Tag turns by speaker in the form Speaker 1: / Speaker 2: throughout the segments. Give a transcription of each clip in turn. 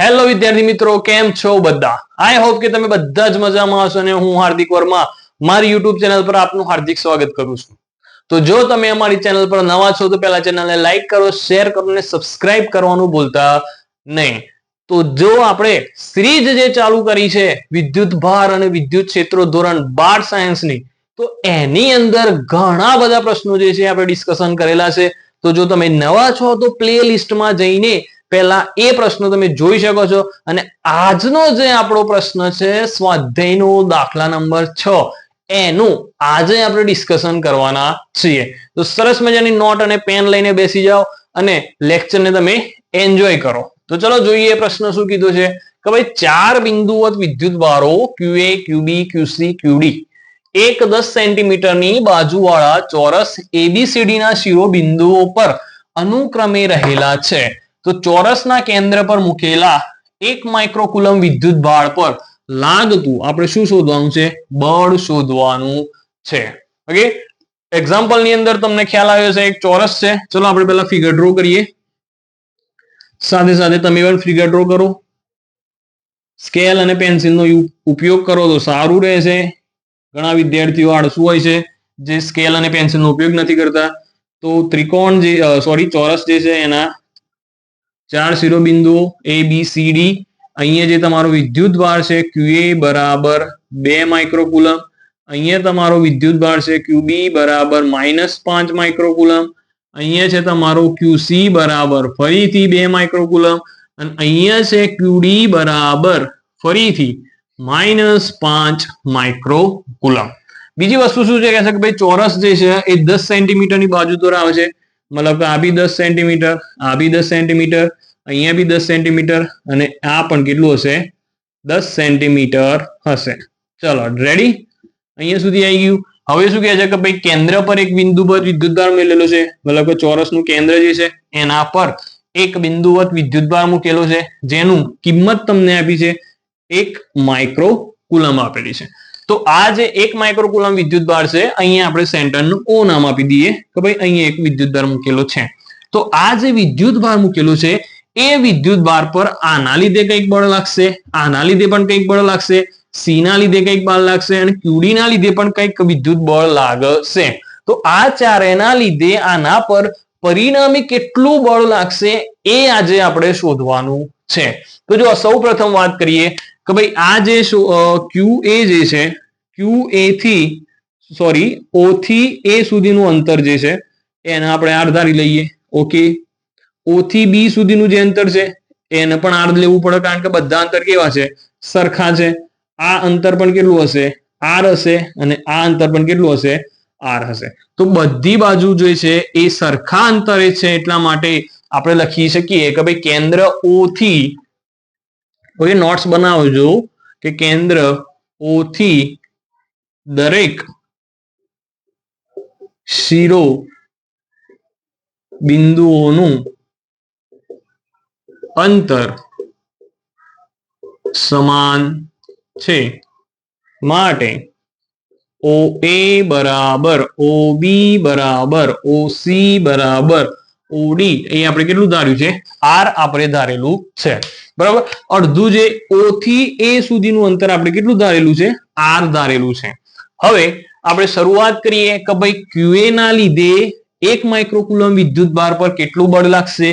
Speaker 1: Hello વિદ્યાર્થી મિત્રો, કેમ છો બધા? આઈ હોપ કે તમે બધા જ મજામાં હશો અને હું હાર્દિક વર્મા મારી યુટ્યુબ ચેનલ પર આપનું હાર્દિક સ્વાગત કરું છું. તો જો તમે અમારી ચેનલ પર નવા છો, તો પહેલા ચેનલને લાઈક કરો શેર કરો અને સબસ્ક્રાઇબ કરવાનું ભૂલતા નહીં. તો જો આપણે સિરીઝ જે ચાલુ કરી છે, વિદ્યુત ભાર અને વિદ્યુત ક્ષેત્રો ધોરણ બાર સાયન્સની તો એની અંદર ઘણા બધા પ્રશ્નો જે છે, આપણે ડિસ્કશન કરેલા છે. તો જો તમે નવા છો, તો પ્લે લિસ્ટમાં જઈને પહેલા એ પ્રશ્નો તમે જોઈ શકો છો અને આજનો જે આપણો પ્રશ્ન છે સ્વાધ્યાયનો દાખલા નંબર છ, એનું આજે આપણે ડિસ્કશન કરવાના છીએ. તો સરસ મજાની નોટ અને પેન લઈને બેસી જાઓ અને લેક્ચરને તમે એન્જોય કરો. તો ચલો જોઈએ પ્રશ્ન શું કીધું છે કે ભાઈ ચાર બિંદુવત વિદ્યુત બારો ક્યુએ ક્યુબી ક્યુસી ક્યુડી એક દસ સેન્ટીમીટરની બાજુવાળા ચોરસ એબીસીડી ના શિરોબિંદુઓ પર અનુક્રમે રહેલા છે. તો ચોરસના કેન્દ્ર પર મૂકેલા એક માઇક્રોકુલમ વિદ્યુત ભાર પર લાગતું આપણે શું શોધવાનું છે? બળ શોધવાનું છે. ઓકે એક્ઝામ્પલની અંદર તમને ખ્યાલ આવ્યો છે એક ચોરસ છે. ચલો આપણે પહેલા ફિગર ડ્રો કરીએ. સાથે સાથે તમે પણ ફિગર ડ્રો કરો. સ્કેલ અને પેન્સિલનો ઉપયોગ કરો તો સારું રહેશે. ઘણા વિદ્યાર્થીઓ આળસુ હોય છે જે સ્કેલ અને પેન્સિલનો ઉપયોગ નથી કરતા. તો ત્રિકોણ જે સોરી ચોરસ જે છે એના ચાર શિરોબિંદુઓ એ બી સી ડી અહીંયા જે તમારો વિદ્યુત ભાર છે ક્યુ એ બરાબર બે માઇક્રોકુલમ અહીંયા તમારો વિદ્યુત ભાર છે ક્યુબી બરાબર માઇનસ પાંચ માઇક્રોકુલમ અહીંયા છે તમારો ક્યુસી બરાબર ફરીથી બે માઇક્રોકુલમ અને અહીંયા છે ક્યુડી બરાબર ફરીથી માઇનસ પાંચ માઇક્રોકુલમ બીજી વસ્તુ શું છે? કે ભાઈ ચોરસ જે છે એ દસ સેન્ટીમીટરની બાજુ ધરાવે છે. મતલબ આ બી દસ સેન્ટીમીટર, આ બી દસ સેન્ટીમીટર, અહીંયા બી દસ સેન્ટીમીટર અને આ પણ કેટલું હશે? દસ સેન્ટીમીટર હશે. ચલો રેડી અહીંયા સુધી આવી ગયું. હવે શું કહે છે કે ભાઈ કેન્દ્ર પર એક બિંદુ પર વિદ્યુતભાર મેળેલો છે? મતલબ કે ચોરસનું કેન્દ્ર જે છે, એના પર એક બિંદુવત વિદ્યુતભાર મૂકેલો છે, જેનું કિંમત તમને આપી છે એક માઇક્રો કુલમ આપેલી છે. તો આ જે એક માઇક્રોકુલમ વિદ્યુત ભાર છે, અહીંયા આપણે સેન્ટરનું ઓ નામ આપી દઈએ, કે ભાઈ અહીંયા એક વિદ્યુત ભાર મૂકેલો છે. તો આ જે વિદ્યુત ભાર મૂકેલો છે, એ વિદ્યુત ભાર પર આના લીધે કંઈક બળ લાગશે, આના લીધે પણ કંઈક બળ લાગશે સી ના લીધે કંઈક બળ લાગશે અને ક્યુડી ના લીધે પણ કંઈક વિદ્યુત બળ લાગશે. તો આ ચારેના લીધે આના પર પરિણામી કેટલું બળ લાગશે, એ આજે આપણે શોધવાનું છે. તો જો સૌ પ્રથમ વાત કરીએ કે ભાઈ આ જે ક્યુ એ જે છે ક્યુ એ થી સોરી ઓ થી એ સુધીનું અંતર જે છે, એને આપણે આર ધારી લઈએ. ઓકે ઓ થી બી સુધીનું જે અંતર છે, એને પણ આર લેવું પડે કારણ કે બધા અંતર કેવા છે? સરખા છે. આ અંતર પણ કેટલું હશે? આર હશે અને આ અંતર પણ કેટલું હશે? આર હશે. તો બધી બાજુ જે છે, એ સરખા અંતરે છે એટલા માટે આપણે લખી શકીએ કે ભાઈ કેન્દ્ર ઓ થી ઓકે નોટ્સ બનાવજો કે કેન્દ્ર ઓ થી દરેક શિરો બિંદુઓનું અંતર સમાન છે. માટે ઓ એ બરાબર ઓ બી બરાબર ઓ સી બરાબર ઓડી એ આપણે કેટલું ધાર્યું છે? આર આપણે ધારેલું છે. બરાબર? અડધું જે ઓ થી એ સુધીનું અંતર આપણે કેટલું ધારેલું છે? આર ધારેલું છે. હવે આપણે શરૂઆત કરીએ કે ભાઈ ક્યુએ ના લીધે એક માઇક્રોકુલમ વિદ્યુત ભાર પર કેટલું બળ લાગશે?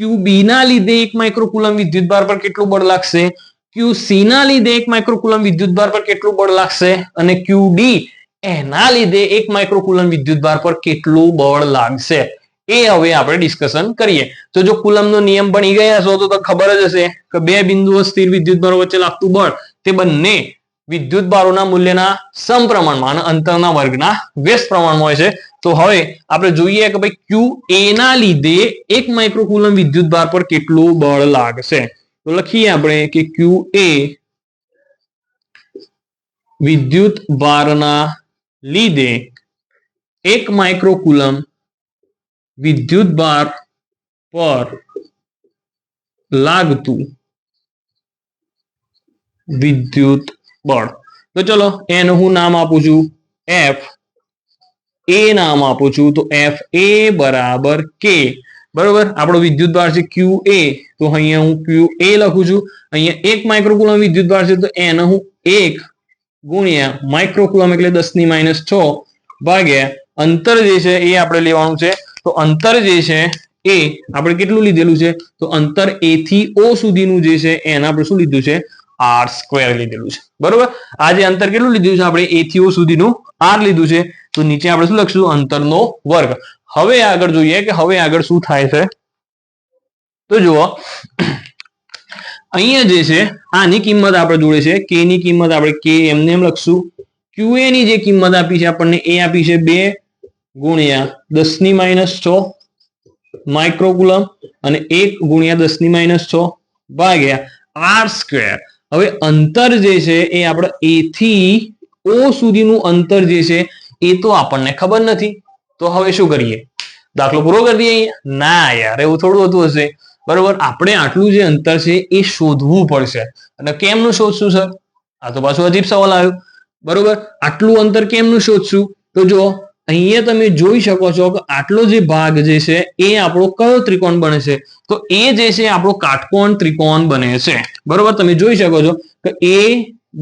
Speaker 1: ક્યુબી ના લીધે એક માઇક્રોકુલમ વિદ્યુત ભાર પર કેટલું બળ લાગશે? ક્યુ સી ના લીધે એક માઇક્રોકુલમ વિદ્યુત ભાર પર કેટલું બળ લાગશે? અને ક્યુ ડી એના લીધે એક માઇક્રોકુલમ વિદ્યુત ભાર પર કેટલું બળ લાગશે? એ હવે આપણે ડિસ્કશન કરીએ. તો જો કુલમનો નિયમ ભણી ગયા છો, તો ખબર જ હશે કે બે બિંદુઓ સ્થિર વિદ્યુત ભારો વચ્ચે લાગતું બળ, તે બંને વિદ્યુત ભારોના મૂલ્યના સમપ્રમાણમાં અને અંતરના વર્ગના વ્યસ્ત પ્રમાણમાં હોય છે. તો હવે આપણે જોઈએ કે ભાઈ ક્યુ એ ના લીધે એક માઇક્રોકુલમ વિદ્યુત ભાર પર કેટલું બળ લાગશે. તો લખીએ આપણે કે ક્યુ એ વિદ્યુત ભારના લીધે એક માઇક્રોકુલમ વિદ્યુત ભાર પર લાગતું વિદ્યુત બળ. તો ચલો, એનું હું નામ આપું છું? એફ એ નામ આપું છું, તો એફ એ બરાબર કે બરોબર? આપણો વિદ્યુત ભાર છે ક્યુ એ તો અહીંયા હું ક્યુ એ લખું છું. અહીંયા એક માઇક્રોકુલમ વિદ્યુત ભાર છે, તો એને હું એક ગુણ્યા માઇક્રોકુલમ એટલે દસની માઇનસ છ ભાગ્યા અંતર જે છે એ આપણે લેવાનું છે તો અંતર જે છે એ આપણે કેટલું લીધેલું છે? તો અંતર એ થી ઓ સુધીનું જે છે એને આપણે શું લીધું છે? આર સ્ક્વેર લીધેલું છે. બરોબર? આ જે અંતર કેટલું લીધું છે આપણે? એ થી ઓ સુધીનું આર લીધું છે. તો નીચે આપણે શું લખશું? અંતરનો વર્ગ. હવે આગળ જોઈએ કે હવે આગળ શું થાય છે? તો જુઓ. અહીંયા જે છે, આની કિંમત આપણે જોડે છે. કે ની કિંમત આપણે કે એમને એમ લખશું. ક્યુએ ની જે કિંમત આપી છે આપણને, એ આપી છે બે. ગુણ્યા દસની માઇનસ છ માઇક્રોકુલમ અને એક ગુણ્યા દસની માઇનસ છ ભાગ્યા આર સ્ક્વેર હવે અંતર જે છે એ આપણે એ થી ઓ સુધીનું અંતર જે છે એ તો આપણને ખબર નથી. તો હવે શું કરીએ? દાખલો પૂરો કરી દઈએ ના યાર, એવું થોડું હતું હશે. બરોબર, આપણે આટલું જે અંતર છે એ શોધવું પડશે. અને કેમનું શોધશું, સર? આ તો પાછું અજીબ સવાલ આવ્યો. બરોબર, આટલું અંતર કેમનું શોધશું? તો જો અહીંયા તમે જોઈ શકો છો કે આટલો જે ભાગ જે છે, એ આપણો કયો ત્રિકોણ બને છે? તો એ જે છે આપણો કાટકોણ ત્રિકોણ બને છે. બરોબર? તમે જોઈ શકો છો કે એ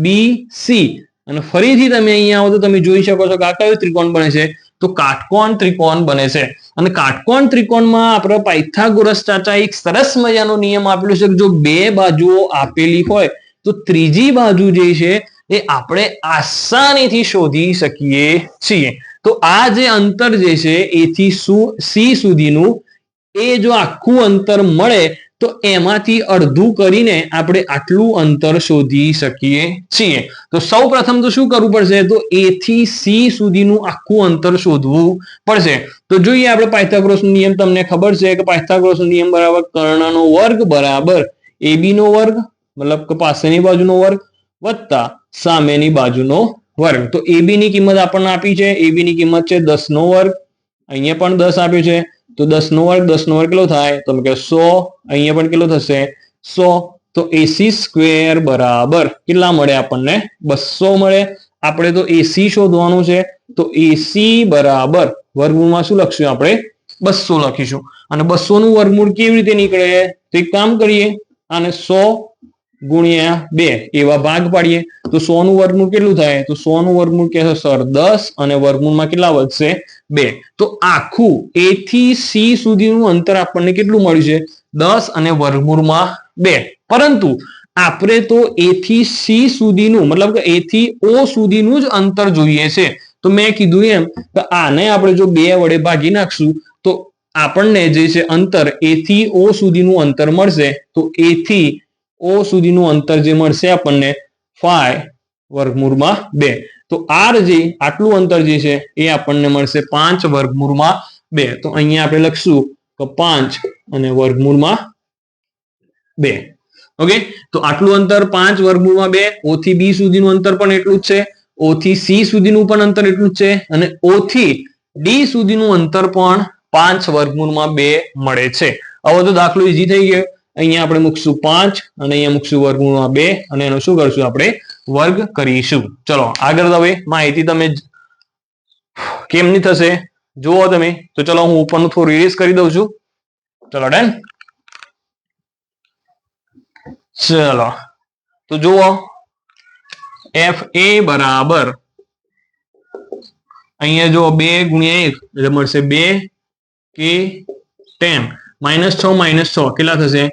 Speaker 1: બી સી અને ફરીથી તમે અહીંયા આવો તો તમે જોઈ શકો છો કે આ કયો ત્રિકોણ બને છે? તો કાટકોણ ત્રિકોણ બને છે. અને કાટકોણ ત્રિકોણમાં આપણે પાયથાગોરસ ચાચા એક સરસ મજાનો નિયમ આપેલો છે કે જો બે બાજુઓ આપેલી હોય, તો ત્રીજી બાજુ જે છે, એ આપણે આસાનીથી શોધી શકીએ છીએ. તો આ જે અંતર જે છે, એથી સી સુધીનું એ જો આખું અંતર મળે, તો એમાંથી અડધું કરીને આપણે આટલું અંતર શોધી શકીએ છીએ. તો સૌ પ્રથમ તો શું કરવું પડશે? તો એ થી સી સુધીનું આખું અંતર શોધવું પડશે. તો જોઈએ આપણે પાયથાગોરસ નિયમ. તમને ખબર છે કે પાયથાગોરસ નિયમ બરાબર કર્ણનો વર્ગ બરાબર એબી નો વર્ગ, મતલબ કે પાસેની બાજુનો વર્ગ વત્તા સામેની બાજુનો વર્ગ. તો એબી ની કિંમત આપણને આપી છે. એબી ની કિંમત છે દસ નો વર્ગ. અહીંયા પણ દસ આપ્યો છે. તો દસ નો વર્ગ, દસ નો વર્ગ કેટલો થાય? તો કે સો. અહીંયા પણ કેટલો થશે? સો. તો એસી સ્ક્વેર બરાબર કેટલા મળે આપણને? બસો મળે. આપણે તો એસી શોધવાનું છે. તો એસી બરાબર વર્ગમૂળમાં શું લખશું આપણે? બસો લખીશું. અને બસો નું વર્ગમૂળ કેવી રીતે નીકળે? તો એક કામ કરીએ. અને સો ગુણ્યા બે, એવા ભાગ પાડીએ. તો સો નું વર્ગમૂળ કેટલું થાય? તો સો નું વર્ગમૂળ કે સર દસ અને વર્ગમૂળમાં કેટલા વધશે? બે. તો આખું એ થી સી સુધીનું અંતર આપણને કેટલું મળ્યું છે? દસ અને વર્ગમૂળમાં બે. પરંતુ આપણે તો એ થી સી સુધીનું, મતલબ કે એ થી ઓ સુધીનું જ અંતર જોઈએ છે. તો મેં કીધું એમ કે આને આપણે જો બે વડે ભાગી નાખશું, તો આપણને જે છે અંતર એ થી ઓ સુધીનું અંતર મળશે. તો એ થી ઓ સુધીનું અંતર જે મળશે આપણને ફાઈ વર્ગમૂળમાં બે. તો આર જે આટલું અંતર જે છે એ આપણને મળશે પાંચ વર્ગમૂળમાં બે. તો અહીંયા આપણે લખશું કે પાંચ અને વર્ગમૂળમાં બે. ઓકે? તો આટલું અંતર પાંચ વર્ગમૂળમાં બે. ઓ થી બી સુધીનું અંતર પણ એટલું જ છે. ઓ થી સી સુધીનું પણ અંતર એટલું જ છે. અને ઓ થી ડી સુધીનું અંતર પણ પાંચ વર્ગમૂળમાં બે મળે છે. હવે તો દાખલો ઈઝી થઈ ગયો. અહીંયા આપણે મૂકશું પાંચ અને અહીંયા મૂકશું વર્ગમૂળમાં બે અને એનો શું કરશું આપણે વર્ગ કરીશું. ચલો, આગળ હવે માહિતી તમે કેમની થશે? જુઓ તમે. તો ચલો, હું ઉપરનું થોડું રિલીઝ કરી દઉં છું. ચલો ડન ચલો. તો જુઓ એફ એ બરાબર. અહીંયા જો બે ગુણ્યા એક, એટલે મળશે બે કે ટેન. માઇનસ છ માઇનસ છ. કેટલા થશે?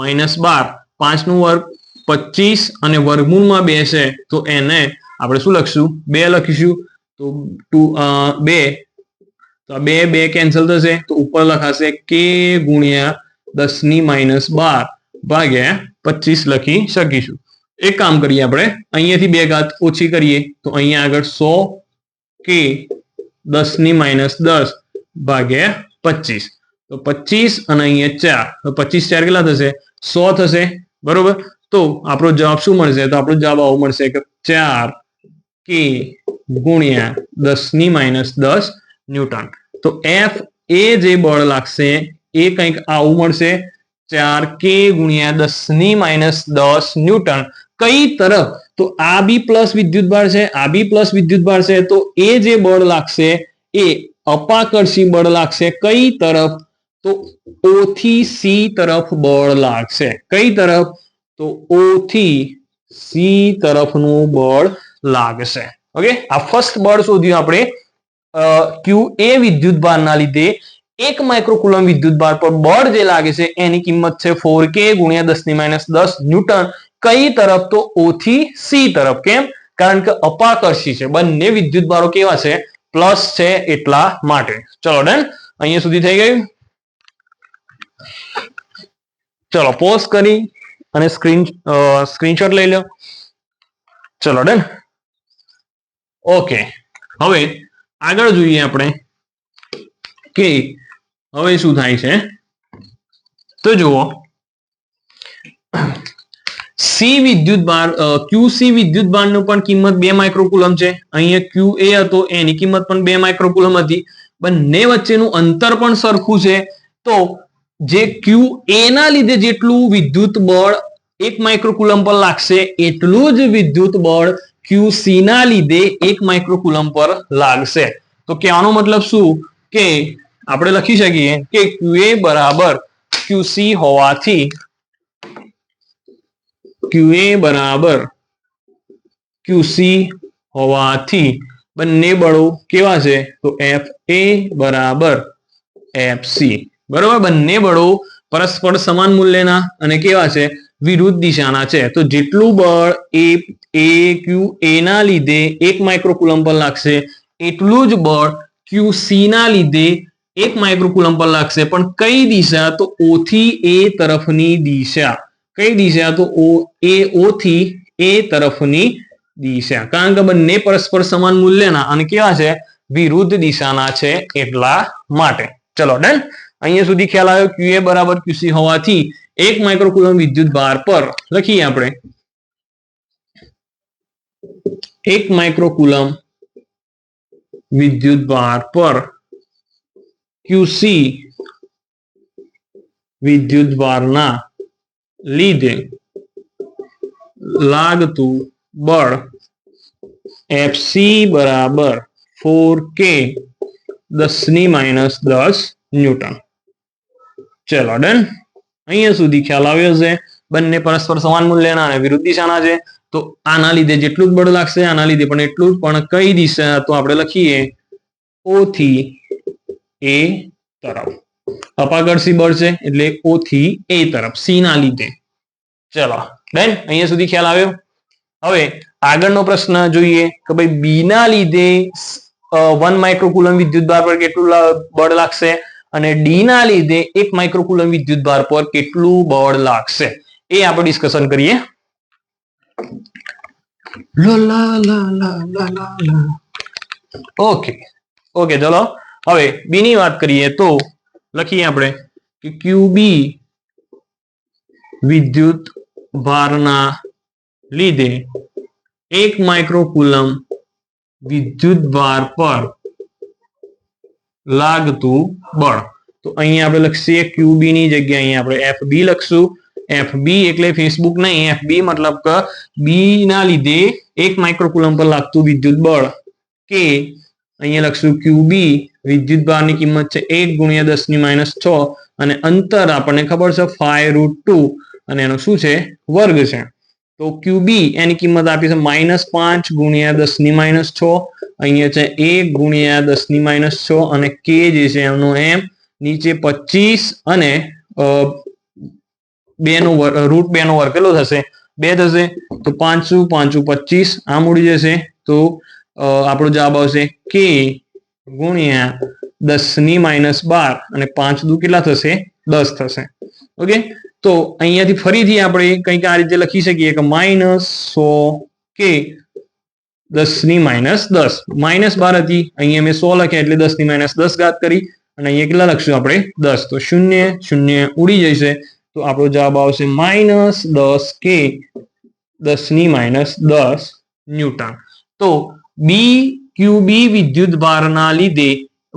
Speaker 1: માઇનસ બાર. પાંચનું વર્ગ પચીસ અને વર્ગમૂળમાં બે છે, તો એને આપણે શું લખશું? બે લખીશું, તો ટુ બે. તો બે બે કેન્સલ થશે, તો ઉપર લખાશે કે ગુણ્યા દસની માઇનસ બાર ભાગ્યા પચીસ લખી શકીશું. એક કામ કરીએ આપણે, અહીંયાથી બે ઘાત ઓછી કરીએ, તો અહીંયા આગળ સો કે દસની માઇનસ દસ ભાગ્યા પચીસ. તો પચીસ અને અહીંયા ચાર. તો પચીસ ચાર કેટલા થશે? સો થશે. બરોબર? તો આપણો જવાબ શું મળશે? તો આપણો જવાબ આવો મળશે કે ચાર કે ગુણ્યા દસની માઇનસ દસ ન્યૂટન. તો એફ એ જે બળ લાગશે એ કંઈક આવું મળશે. ચાર કે ગુણ્યા દસની માઇનસ દસ ન્યૂટન. કઈ તરફ? તો આ બી પ્લસ વિદ્યુત ભાર છે, આ બી પ્લસ વિદ્યુત ભાર છે. તો એ જે બળ લાગશે એ અપાકર્ષી બળ લાગશે કઈ તરફ? તો ઓ થી સી તરફ બળ લાગશે. કઈ તરફ? તો ઓ થી સી તરફનું બળ લાગશે. ઓકે? આ ફર્સ્ટ બળ શોધ્યું આપણે. ક્યુ એ વિદ્યુત ભારના લીધે એક માઇક્રોકુલમ વિદ્યુત ભાર પર બળ જે લાગે છે એની કિંમત છે ફોર કે ગુણ્યા દસની માઇનસ દસ ન્યૂટન. કઈ તરફ? તો ઓ થી સી તરફ. કેમ? કારણ કે અપાકર્ષી છે. બંને વિદ્યુત ભારો કેવા છે? પ્લસ છે એટલા માટે. ચલો ડન. અહીંયા સુધી થઈ ગયું. ચલો પોઝ કરી અને સ્ક્રીન સ્ક્રીનશોટ લઈ લો. ચલો ડન ઓકે હવે આગળ જોઈએ આપણે કે હવે શું થાય છે? તો જુઓ. સી વિદ્યુત બાર ક્યુ સી વિદ્યુત બારનું પણ કિંમત બે માઇક્રોકુલમ છે. અહીંયા ક્યુ એ હતો, એની કિંમત પણ બે માઇક્રોકુલમ હતી. બંને વચ્ચેનું અંતર પણ સરખું છે. તો જે ક્યુ એના લીધે જેટલું વિદ્યુત બળ એક માઇક્રોકુલમ પર લાગશે, એટલું જ વિદ્યુત બળ ક્યુ સી ના લીધે એક માઇક્રોકુલમ પર લાગશે. તો કહેવાનો મતલબ શું? કે આપણે લખી શકીએ કે ક્યુ એ બરાબર ક્યુ સી હોવાથી ક્યુ એ બરાબર ક્યુ સી હોવાથી બંને બળો કેવા છે? તો એફ એ બરાબર એફ સી બરોબર? બંને બળો પરસ્પર સમાન મૂલ્યના અને કેવા છે? વિરુદ્ધ દિશાના છે. તો જેટલું બળ એ એ ક્યુ એ ના લીધે એક માઇક્રોકુલમ પર લાગશે, એટલું જ બળ ક્યુ સી ના લીધે એક માઇક્રોકુલમ પર લાગશે. પણ કઈ દિશા? તો ઓ થી એ તરફની દિશા. કઈ દિશા? તો ઓ એ ઓ થી એ તરફની દિશા. કારણ કે બંને પરસ્પર સમાન મૂલ્યના અને કેવા છે? વિરુદ્ધ દિશાના છે એટલા માટે. ચલો ડન અહીંયા સુધી ખ્યાલ આવ્યો ક્યુ એ બરાબર ક્યુસી હોવાથી એક માઇક્રોકુલમ વિદ્યુત ભાર પર લખીએ આપણે. એક માઇક્રોકુલમ વિદ્યુત ભાર પર ક્યુસી વિદ્યુત ભારના લીધે લાગતું બળ એફસી બરાબર ફોર કે દસની માઇનસ દસ ન્યૂટન. ચલો ડન અહીંયા સુધી ખ્યાલ આવ્યો છે બંને પરસ્પર સમાન મૂલ્યના અને વિરુદ્ધ દિશાના છે. તો આના લીધે જેટલું જ બળ લાગશે, આના લીધે પણ એટલું જ. પણ કઈ દિશા તો આપણે લખીએ? ઓ થી એ તરફ. અપાકર્ષી બળ છે, એટલે ઓ થી એ તરફ સી ના લીધે. ચલો બેન અહીંયા સુધી ખ્યાલ આવ્યો? હવે આગળનો પ્રશ્ન જોઈએ કે ભાઈ બી ના લીધે વન માઇક્રોકુલમ વિદ્યુત ભાર પર કેટલું બળ લાગશે? અને ડી ના લીધે એક માઇક્રોકુલમ વિદ્યુત ભાર પર કેટલું બળ લાગશે? એ આપણે ડિસ્કશન કરીએ. ઓકે ઓકે ચલો. હવે બી ની વાત કરીએ તો લખીએ આપણે કે ક્યુબી વિદ્યુત ભારના લીધે એક માઇક્રોકુલમ વિદ્યુત ભાર પર લાગતું બળ. તો અહીંયા આપણે લખીએ ક્યુબી ની જગ્યાએ અહીંયા આપણે એફ બી લખશું. એફ બી એટલે ફેસબુક નહીં એફ બી મતલબ કે બી ના લીધે એક માઇક્રોકુલમ પર લાગતું વિદ્યુત બળ. કે અહીંયા લખશું ક્યુબી વિદ્યુત ભારની કિંમત છે એક ગુણ્યા દસની માઇનસ છ. અને અંતર આપણને ખબર છે ફાઈવ રૂટ ટુ અને એનો શું છે? વર્ગ છે. તો ક્યુબી એની કિંમત આપી છે માઇનસ પાંચ ગુણ્યા દસની માઇનસ છ. અહીંયા છે એક ગુણ્યા દસની માઇનસ છ અને કે જે છે એમનો એમ નીચે પચીસ અને બે નો રૂટ બે નો વર્ગ કેટલો થશે? બે થશે. તો પાંચું પાંચું પચીસ. આમ ઉડી જશે. તો આપણો જવાબ આવશે કે ગુણ્યા દસની માઇનસ બાર અને પાંચ દુ કેટલા થશે? દસ થશે. ઓકે તો અહીંયાથી ફરીથી આપણે કંઈક આ રીતે લખી શકીએ કે માઇનસ સો કે દસની માઇનસ દસ. માઇનસ બાર હતી, અહીંયા મેં સો લખ્યા એટલે દસની માઇનસ દસ ઘાત કરી અને અહીંયા કેટલા લખશું આપણે? દસ. તો શૂન્ય શૂન્ય ઉડી જશે. તો આપણો જવાબ આવશે માઇનસ દસ કે દસની માઇનસ દસ ન્યૂટન. તો બી ક્યુબી વિદ્યુત ભારના લીધે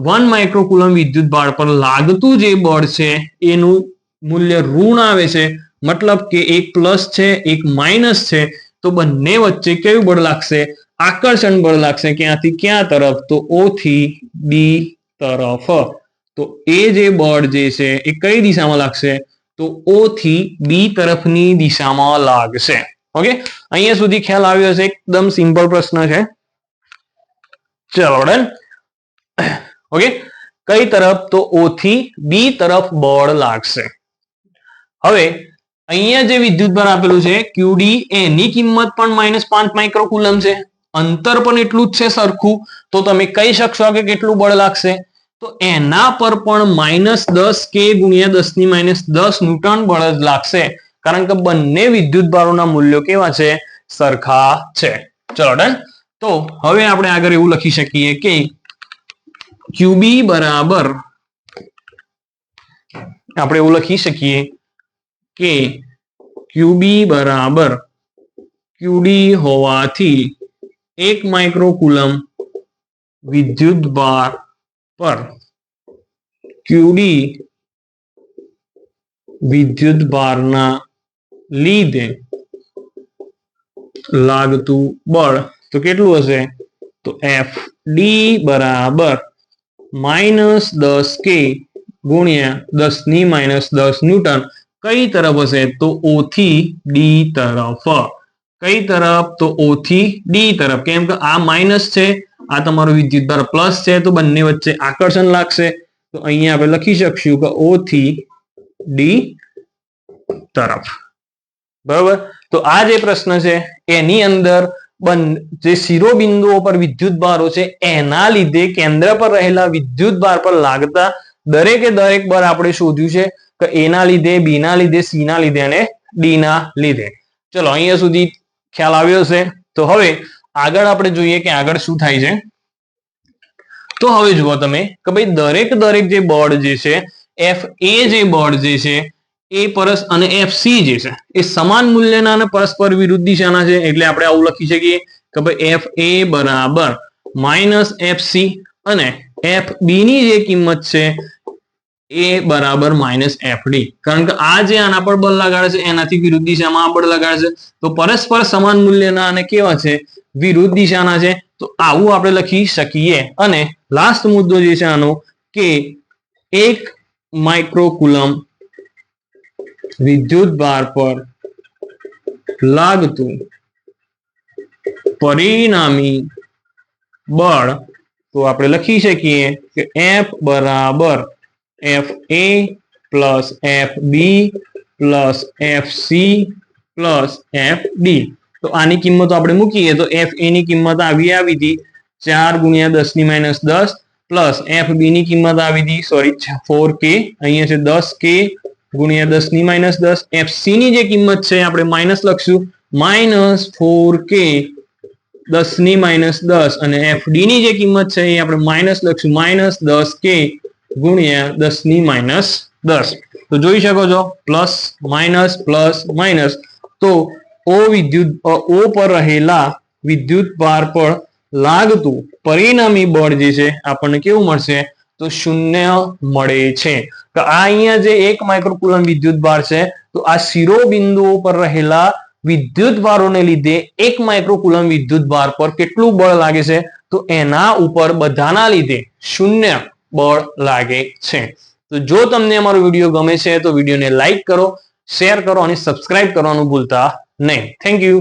Speaker 1: વન માઇક્રોકુલમ વિદ્યુત ભાર પર લાગતું જે બળ છે, એનું મૂલ્ય ઋણ આવે છે, મતલબ કે એક પ્લસ છે, એક માઇનસ છે, તો બંને વચ્ચે કયું બળ લાગશે? આકર્ષણ બળ લાગશે ક્યાંથી? ક્યાં તરફ? તો ઓ થી બી તરફ. તો એ જે બળ જે છે, એ કઈ દિશામાં લાગશે? તો ઓ થી બી તરફની દિશામાં લાગશે. ઓકે અહીંયા સુધી ખ્યાલ આવ્યો હશે, એકદમ સિમ્પલ પ્રશ્ન છે. ચલો, ડન. ઓકે કઈ તરફ? તો ઓ થી બી તરફ બળ લાગશે. હવે અહીંયા જે વિદ્યુત ભાર આપેલું છે ક્યુડી એની કિંમત પણ માઇનસ પાંચ માઇક્રોકુલમ છે અંતર પણ એટલું જ છે સરખું, તો તમે કહી શકશો કે કેટલું બળ લાગશે? તો એના પર પણ માઇનસ દસ કે ગુણ્યા દસની માઇનસ દસ ન્યુટન બળ જ લાગશે. કારણ કે બંને વિદ્યુત ભારોના મૂલ્યો કેવા છે? સરખા છે. ચલો ડન તો હવે આપણે આગળ એવું લખી શકીએ કે ક્યુબી બરાબર, આપણે એવું લખી શકીએ કે ક્યુબી બરાબર ક્યુડી હોવાથી એક માઇક્રોકુલમ વિદ્યુત ભાર પર ક્યુડી વિદ્યુત ભારના લીધે લાગતું બળ તો કેટલું હશે? તો એફ ડી બરાબર માઇનસ દસ કે ગુણ્યા દસની માઇનસ દસ ન્યૂટન કઈ તરફ હશે? તો ઓ થી ડી તરફ. કઈ તરફ? તો ઓ થી ડી તરફ. કેમ કે આ માઇનસ છે, આ તમારો વિદ્યુત ભાર પ્લસ છે, તો બંને વચ્ચે આકર્ષણ લાગશે. તો અહીંયા આપણે લખી શકશું કે ઓ થી ડી તરફ. બરોબર? તો આ જે પ્રશ્ન છે, એની અંદર જે શિરોબિંદુઓ પર વિદ્યુત ભારો છે, એના લીધે કેન્દ્ર પર રહેલા વિદ્યુત ભાર પર લાગતા દરેકે દરેક બળ આપણે શોધ્યું છે. કે એના લીધે બી ના લીધે સી ના લીધે અને ડી ના લીધે. ચલો, અહીંયા સુધી ખ્યાલ આવ્યો છે તો હવે આગળ આપણે જોઈએ કે આગળ શું થાય છે. તો હવે જુઓ તમે કે ભાઈ દરેક દરેક જે બળ જે છે એફ એ જે બળ જે છે એ પરસ અને એફ સી જે છે, એ સમાન મૂલ્યના અને પરસ્પર વિરુદ્ધ દિશાના છે. એટલે આપણે આવું લખી શકીએ કે ભાઈ એફ એ બરાબર માઇનસ એફ સી અને એફ બી ની જે કિંમત છે એ બરાબર માઇનસ એફ ડી કારણ કે આ જે આના પર બળ લગાડે છે, એનાથી વિરુદ્ધ દિશામાં આ બળ લગાડે છે. તો પરસ્પર સમાન મૂલ્યના અને કેવા છે? વિરુદ્ધ દિશાના છે. તો આવું આપણે લખી શકીએ. અને લાસ્ટ મુદ્દો જે છે આનો, કે એક માઇક્રોકુલમ વિદ્યુત ભાર પર લાગતું પરિણામી બળ, તો આપણે લખી શકીએ કે એફ બરાબર F A plus F B plus F plus F તો આની કિંમતો આપણે મૂકીએ તો એફ એ ની કિંમત આવી આવી હતી ચાર ગુણ્યા દસની માઇનસ દસ પ્લસ એફ બી ની કિંમત આવી હતી સોરી ફોર કે અહીંયા છે દસ કે ગુણ્યા દસની માઇનસ દસ. એફની જે કિંમત છે આપણે માઇનસ લખશું. માઇનસ ફોર કે દસની માઇનસ દસ. અને એફની જે કિંમત છે એ આપણે માઇનસ લખશું. માઇનસ દસ કે ગુણ્યા દસની માઇનસ દસ. તો જોઈ શકો છો પ્લસ માઇનસ પ્લસ માઇનસ તો ઓ વિદ્યુત ઓ પર રહેલા વિદ્યુત ભાર પર લાગતું પરિણામી બળ જે છે, આપણને કેવું મળશે? તો શૂન્ય મળે છે. તો આ અહીંયા જે એક માઇક્રોકુલમ વિદ્યુત ભાર છે, તો આ શિરોબિંદુઓ પર રહેલા વિદ્યુત ભારોને લીધે એક માઇક્રોકુલમ વિદ્યુત ભાર પર કેટલું બળ લાગે છે? તો એના ઉપર બધાના લીધે શૂન્ય. બળ લાગે છે. તો જો તમને અમારો વીડિયો ગમે છે, તો વિડીયોને લાઈક કરો, શેર કરો અને સબસ્ક્રાઇબ કરવાનું ભૂલતા નહીં. Thank you.